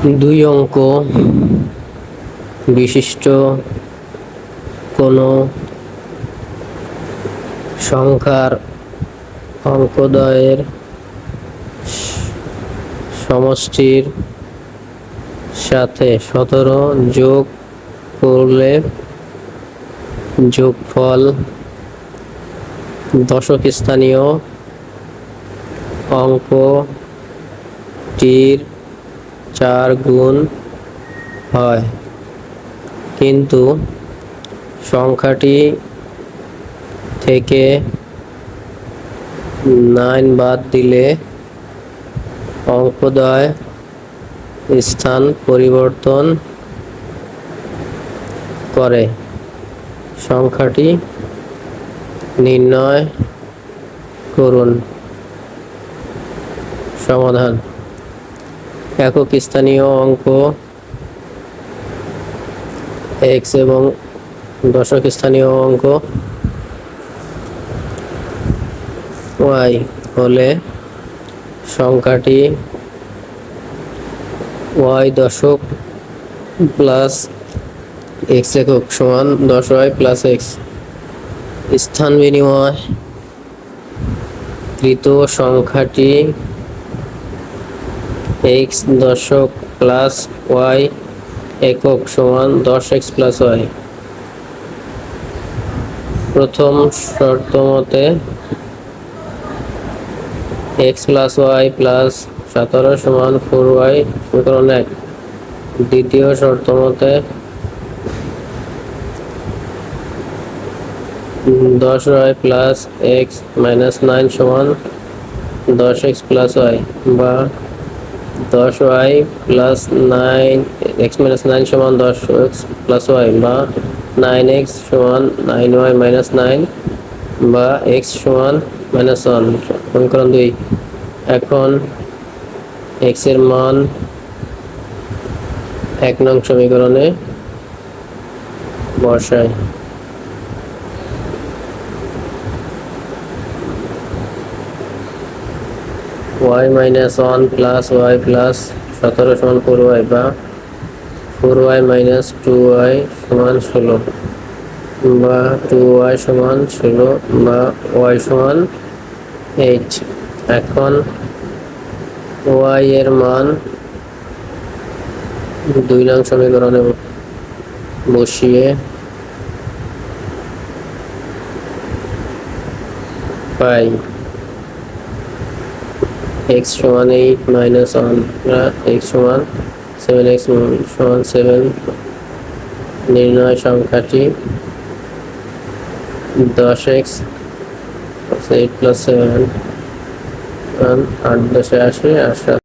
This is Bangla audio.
দুই অঙ্ক বিশিষ্ট কোনো সংখ্যার অঙ্কদয়ের সমষ্টির সাথে সতেরো যোগ করলে যোগফল দশক স্থানীয় অঙ্কটির চার গুণ হয়। কিন্তু সংখ্যাটি থেকে নাইন বাদ দিলে অঙ্কদ্বয় স্থান পরিবর্তন করে। সংখ্যাটি নির্ণয় করুন। সমাধান। একক স্থানীয় অঙ্ক এক্স এবং দশক স্থানীয় অঙ্ক ওয়াই হলে সংখ্যাটি ওয়াই দশক প্লাস এক্স একক সমান দশ ওয়াই প্লাস এক্স স্থান বিনিময়। কৃত সংখ্যাটি এক্স দশক প্লাস ওয়াই একক সমান দশ এক্স প্লাস ওয়াই। প্রথম শর্ত মতে এক্স প্লাস ওয়াই প্লাস সতেরো সমান ফোর ওয়াই সমীকরণ এক। দ্বিতীয় শর্ত মতে দশ Y plus X minus nine সমান দশ এক্স প্লাস ওয়াই বা দশ Y plus nine, X minus nine সমান দশ এক্স প্লাস ওয়াই বা নাইন এক্স সমান নাইন ওয়াই মাইনাস নাইন বা এক্স সমান মাইনাস ওয়ান। সমীকরণ দুই। এখন এক্সের মান এক নং সমীকরণে বসায় Y minus one plus Y plus সতেরো সমান ফোর ওয়াই বা four Y minus two Y সমান ষোলো বা টু ওয়াই সমান ষোলো বা ওয়াই সমান এইট এখন ওয়াই এর মান দুই নং সমীকরণে বসিয়ে পাই। এক্স সমান এইট মাইনাস আমরা এক্স সমান সেভেন এক্স সমান সেভেন নির্ণয় সংখ্যাটি দশ এক্স এইট প্লাস সেভেন আট দশে আসে আর